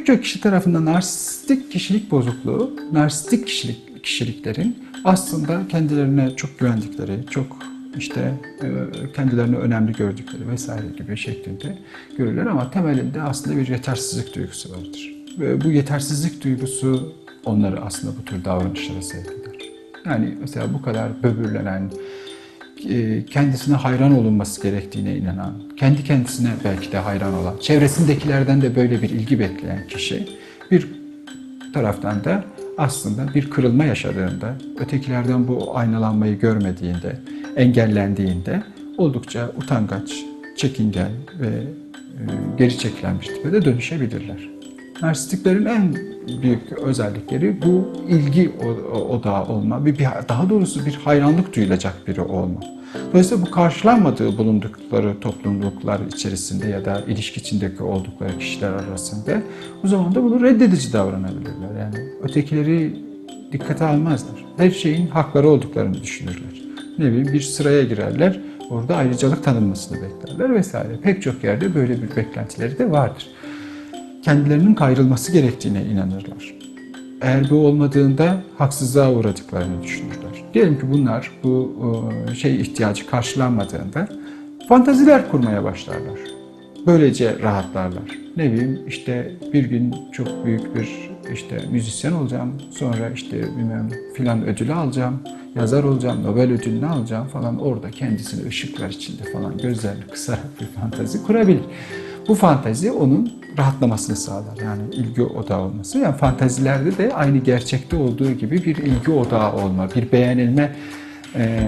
Pek çok kişi tarafından narsistik kişilik bozukluğu, narsistik kişilik, kişiliklerin aslında kendilerine çok güvendikleri, çok işte e, kendilerini önemli gördükleri vesaire gibi şeklinde görülür ama temelinde aslında bir yetersizlik duygusu vardır. Ve bu yetersizlik duygusu onları aslında bu tür davranışlara sevk eder. Yani mesela bu kadar böbürlenen, kendisine hayran olunması gerektiğine inanan, kendi kendisine belki de hayran olan, çevresindekilerden de böyle bir ilgi bekleyen kişi bir taraftan da aslında bir kırılma yaşadığında, ötekilerden bu aynalanmayı görmediğinde, engellendiğinde oldukça utangaç, çekingen ve e, geri çekilen bir tipe de dönüşebilirler. Narsistiklerin en büyük özellikleri bu ilgi odağı olma, bir, daha doğrusu bir hayranlık duyulacak biri olma. Dolayısıyla bu karşılanmadığı bulundukları topluluklar içerisinde ya da ilişki içindeki oldukları kişiler arasında o zaman da bunu reddedici davranabilirler. Yani ötekileri dikkate almazlar. Her şeyin hakları olduklarını düşünürler. Ne bileyim bir sıraya girerler, orada ayrıcalık tanınmasını beklerler vesaire. Pek çok yerde böyle bir beklentileri de vardır kendilerinin kayrılması gerektiğine inanırlar. Eğer bu olmadığında haksızlığa uğradıklarını düşünürler. Diyelim ki bunlar bu e, şey ihtiyacı karşılanmadığında fantaziler kurmaya başlarlar. Böylece rahatlarlar. Ne bileyim işte bir gün çok büyük bir işte müzisyen olacağım. Sonra işte bilmem filan ödülü alacağım. Yazar olacağım, Nobel ödülünü alacağım falan. Orada kendisini ışıklar içinde falan gözlerini kısarak bir fantazi kurabilir. Bu fantazi onun rahatlamasını sağlar. Yani ilgi odağı olması. Yani fantazilerde de aynı gerçekte olduğu gibi bir ilgi odağı olma, bir beğenilme e,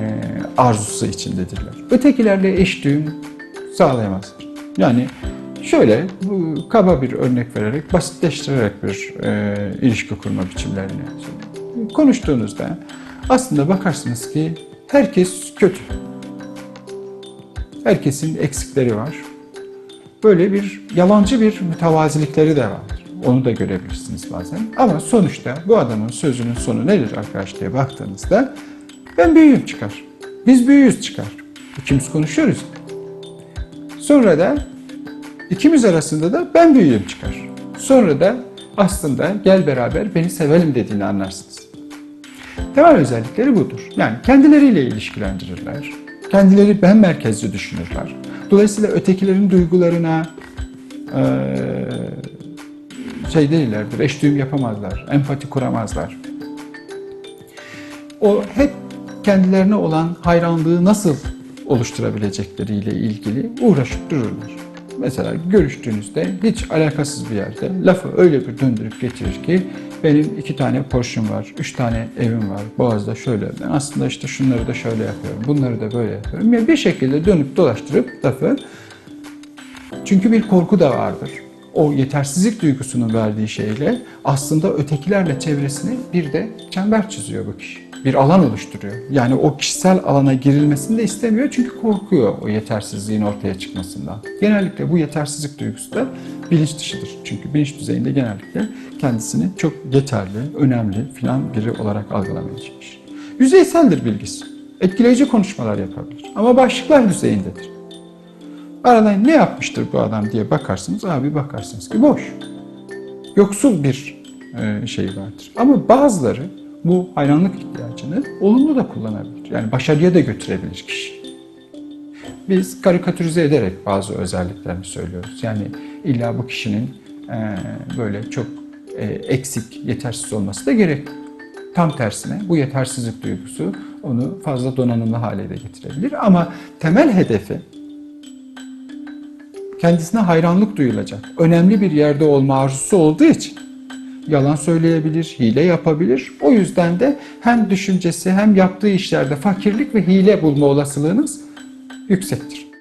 arzusu içindedirler. Ötekilerle eş düğüm sağlayamazlar. Yani şöyle bu kaba bir örnek vererek, basitleştirerek bir e, ilişki kurma biçimlerini konuştuğunuzda aslında bakarsınız ki herkes kötü. Herkesin eksikleri var. Böyle bir yalancı bir mütevazilikleri de var. Onu da görebilirsiniz bazen. Ama sonuçta bu adamın sözünün sonu nedir arkadaş diye baktığınızda ben büyüğüm çıkar. Biz büyüğüz çıkar. İkimiz konuşuyoruz. Sonra da ikimiz arasında da ben büyüğüm çıkar. Sonra da aslında gel beraber beni sevelim dediğini anlarsınız. Temel özellikleri budur. Yani kendileriyle ilişkilendirirler. Kendileri ben merkezli düşünürler. Dolayısıyla ötekilerin duygularına eee, şey değillerdir, eş düğüm yapamazlar, empati kuramazlar. O hep kendilerine olan hayranlığı nasıl oluşturabilecekleriyle ilgili uğraşıp dururlar. Mesela görüştüğünüzde hiç alakasız bir yerde lafı öyle bir döndürüp getirir ki benim iki tane Porsche'm var, üç tane evim var, Boğaz'da şöyle, ben aslında işte şunları da şöyle yapıyorum, bunları da böyle yapıyorum. Yani bir şekilde dönüp dolaştırıp lafı çünkü bir korku da vardır. O yetersizlik duygusunun verdiği şeyle aslında ötekilerle çevresini bir de çember çiziyor bu kişi. Bir alan oluşturuyor. Yani o kişisel alana girilmesini de istemiyor çünkü korkuyor o yetersizliğin ortaya çıkmasından. Genellikle bu yetersizlik duygusu da bilinç dışıdır. Çünkü bilinç düzeyinde genellikle kendisini çok yeterli, önemli filan biri olarak algılamaya çalışır. Yüzeyseldir bilgisi. Etkileyici konuşmalar yapabilir. Ama başlıklar düzeyindedir. Aradan ne yapmıştır bu adam diye bakarsınız, abi bakarsınız ki boş. Yoksul bir e, şey vardır. Ama bazıları bu hayranlık ihtiyacını olumlu da kullanabilir. Yani başarıya da götürebilir kişi. Biz karikatürize ederek bazı özelliklerini söylüyoruz. Yani illa bu kişinin e, böyle çok e, eksik, yetersiz olması da gerek. Tam tersine bu yetersizlik duygusu onu fazla donanımlı hale de getirebilir. Ama temel hedefi kendisine hayranlık duyulacak, önemli bir yerde olma arzusu olduğu için yalan söyleyebilir, hile yapabilir. O yüzden de hem düşüncesi hem yaptığı işlerde fakirlik ve hile bulma olasılığınız yüksektir.